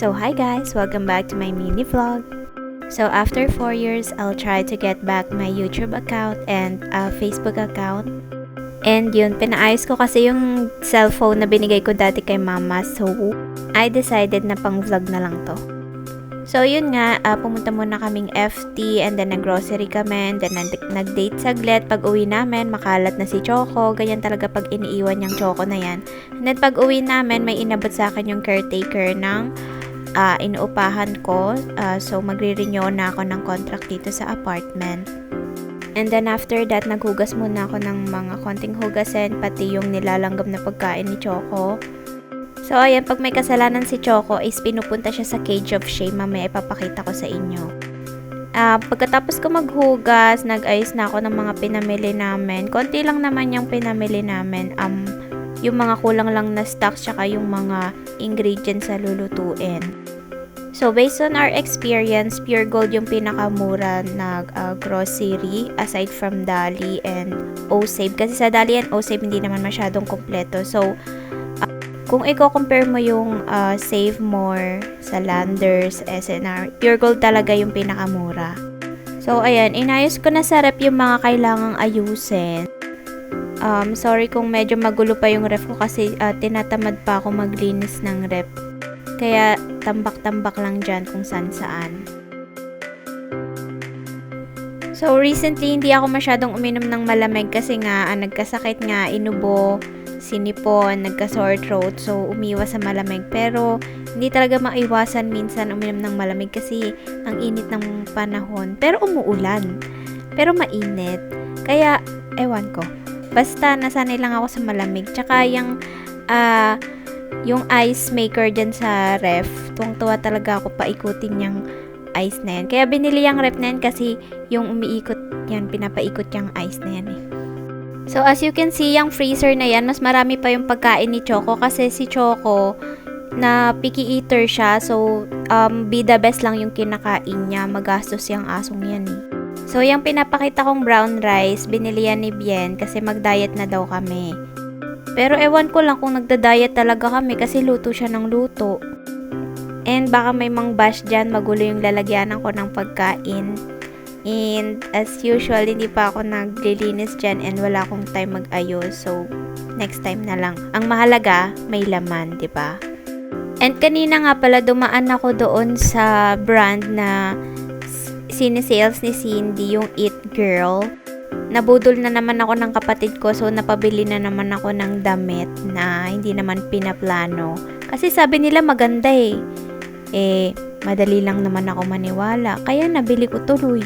So hi guys, welcome back to my mini vlog. So after 4 years, I'll try to get back my YouTube account and uh, Facebook account. And yun, pinaayos ko kasi yung cellphone na binigay ko dati kay mama. So, I decided na pang vlog na lang to. So, yun nga, uh, pumunta muna kaming FT and then nag-grocery kami and then nag- nag-date saglit. Pag uwi namin, makalat na si Choco. Ganyan talaga pag iniiwan yung Choco na yan. And then pag uwi namin, may inabot sa akin yung caretaker ng uh, inuupahan ko. Uh, so, magre-renew na ako ng contract dito sa apartment. And then after that, naghugas muna ako ng mga konting hugasin, pati yung nilalanggam na pagkain ni Choco. So, ayan, pag may kasalanan si Choco, is pinupunta siya sa cage of shame. Mamaya ipapakita ko sa inyo. Ah, pagkatapos ko maghugas, nag-ayos na ako ng mga pinamili namin. Konti lang naman yung pinamili namin. Um, yung mga kulang lang na stocks, tsaka yung mga ingredients sa lulutuin. So, based on our experience, Pure Gold yung pinakamura na uh, grocery aside from Dali and O-Save. Kasi sa Dali and O-Save, hindi naman masyadong kompleto. So, uh, kung i-compare mo yung uh, Save More sa Landers, SNR, Pure Gold talaga yung pinakamura. So, ayan, inayos ko na sa rep yung mga kailangang ayusin. Um, sorry kung medyo magulo pa yung ref ko kasi uh, tinatamad pa ako maglinis ng rep. Kaya tambak-tambak lang dyan kung saan saan. So, recently, hindi ako masyadong uminom ng malamig kasi nga, ah, nagkasakit nga, inubo, sinipon, nagka-sore throat, so umiwas sa malamig. Pero, hindi talaga maiwasan minsan uminom ng malamig kasi ang init ng panahon. Pero umuulan. Pero mainit. Kaya, ewan ko. Basta, nasanay lang ako sa malamig. Tsaka yung, ah, yung ice maker dyan sa ref, tuwang-tuwa talaga ako paikutin yung ice na yan. Kaya binili yung ref na yan kasi yung umiikot yan, pinapaikot yung ice na yan eh. So, as you can see, yung freezer na yan, mas marami pa yung pagkain ni Choco kasi si Choco, na picky eater siya. So, um, be the best lang yung kinakain niya. Magastos yung asong yan eh. So, yung pinapakita kong brown rice, binili yan ni Bien kasi mag-diet na daw kami. Pero ewan ko lang kung nagda-diet talaga kami kasi luto siya ng luto. And baka may mang bash dyan, magulo yung lalagyanan ko ng pagkain. And as usual, hindi pa ako naglilinis dyan and wala akong time mag-ayos. So, next time na lang. Ang mahalaga, may laman, di ba? And kanina nga pala, dumaan ako doon sa brand na sinesales ni Cindy, yung It Girl. Nabudol na naman ako ng kapatid ko, so napabili na naman ako ng damit na hindi naman pinaplano. Kasi sabi nila maganda eh. Eh, madali lang naman ako maniwala, kaya nabili ko tuloy.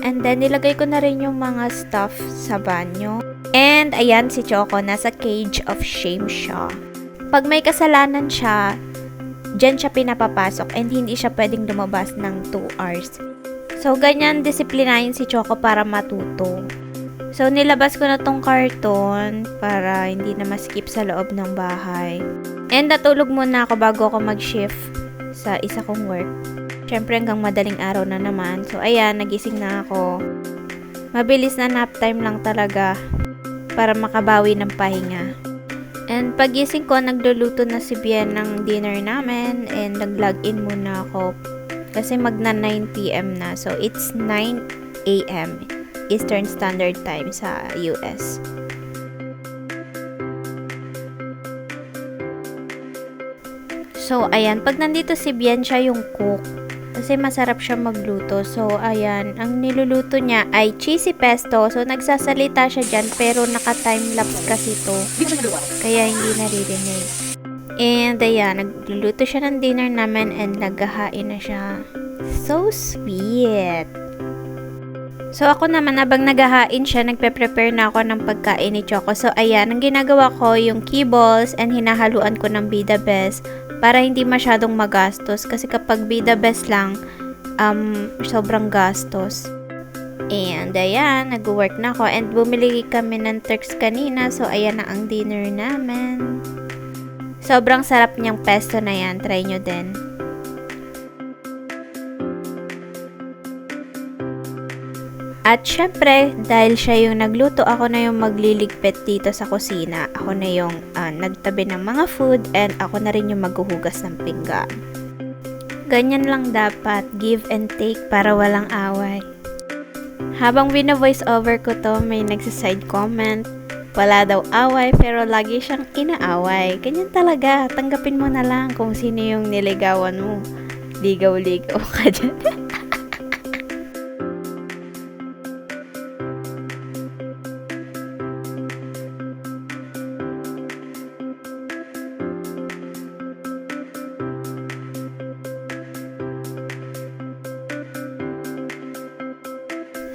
And then, nilagay ko na rin yung mga stuff sa banyo. And, ayan si Choco, nasa cage of shame siya. Pag may kasalanan siya, dyan siya pinapapasok and hindi siya pwedeng lumabas ng 2 hours. So, ganyan disiplinahin si Choco para matuto. So, nilabas ko na tong karton para hindi na maskip sa loob ng bahay. And natulog muna ako bago ako mag-shift sa isa kong work. Siyempre hanggang madaling araw na naman. So, ayan, nagising na ako. Mabilis na nap time lang talaga para makabawi ng pahinga. And pagising ko, nagluluto na si Bien ng dinner namin and nag-login muna ako kasi magna 9pm na. So, it's 9am Eastern Standard Time sa US. So, ayan. Pag nandito si Bien, siya yung cook. Kasi masarap siya magluto. So, ayan. Ang niluluto niya ay cheesy pesto. So, nagsasalita siya dyan. Pero naka-timelapse kasi to. Kaya hindi naririnig. And, ayan. Nagluluto siya ng dinner namin and naghahain na siya. So sweet. So, ako naman, habang naghahain siya, nagpe-prepare na ako ng pagkain ni Choco. So, ayan, ang ginagawa ko, yung keyballs and hinahaluan ko ng Bida Best para hindi masyadong magastos. Kasi kapag Bida Best lang, um, sobrang gastos. And, ayan, nag-work na ako. And, bumili kami ng Turks kanina. So, ayan na ang dinner namin. Sobrang sarap niyang pesto na yan. Try nyo din. At syempre, dahil siya yung nagluto, ako na yung magliligpit dito sa kusina. Ako na yung ah, nagtabi ng mga food and ako na rin yung maghuhugas ng pinggan. Ganyan lang dapat, give and take para walang away. Habang bina-voice over ko to, may nagsaside comment. Wala daw away pero lagi siyang inaaway. Ganyan talaga, tanggapin mo na lang kung sino yung niligawan mo. Ligaw-ligaw ka dyan.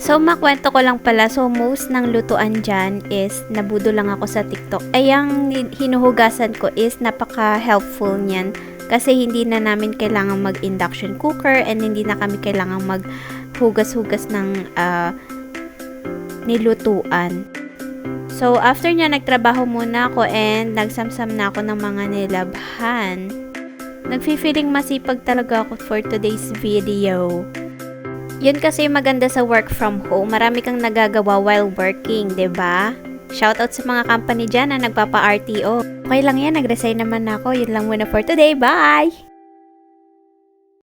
So, makwento ko lang pala. So, most ng lutuan dyan is nabudo lang ako sa TikTok. Ay, ang hinuhugasan ko is napaka-helpful niyan. Kasi hindi na namin kailangan mag-induction cooker and hindi na kami kailangan maghugas-hugas ng ah, nilutuan. So, after niya, nagtrabaho muna ako and nagsamsam na ako ng mga nilabhan. Nagfi-feeling masipag talaga ako for today's video. Yun kasi maganda sa work from home. Marami kang nagagawa while working, ba? Shoutout sa mga company dyan na nagpapa-RTO. Okay lang yan, nag-resign naman ako. Yun lang muna for today. Bye!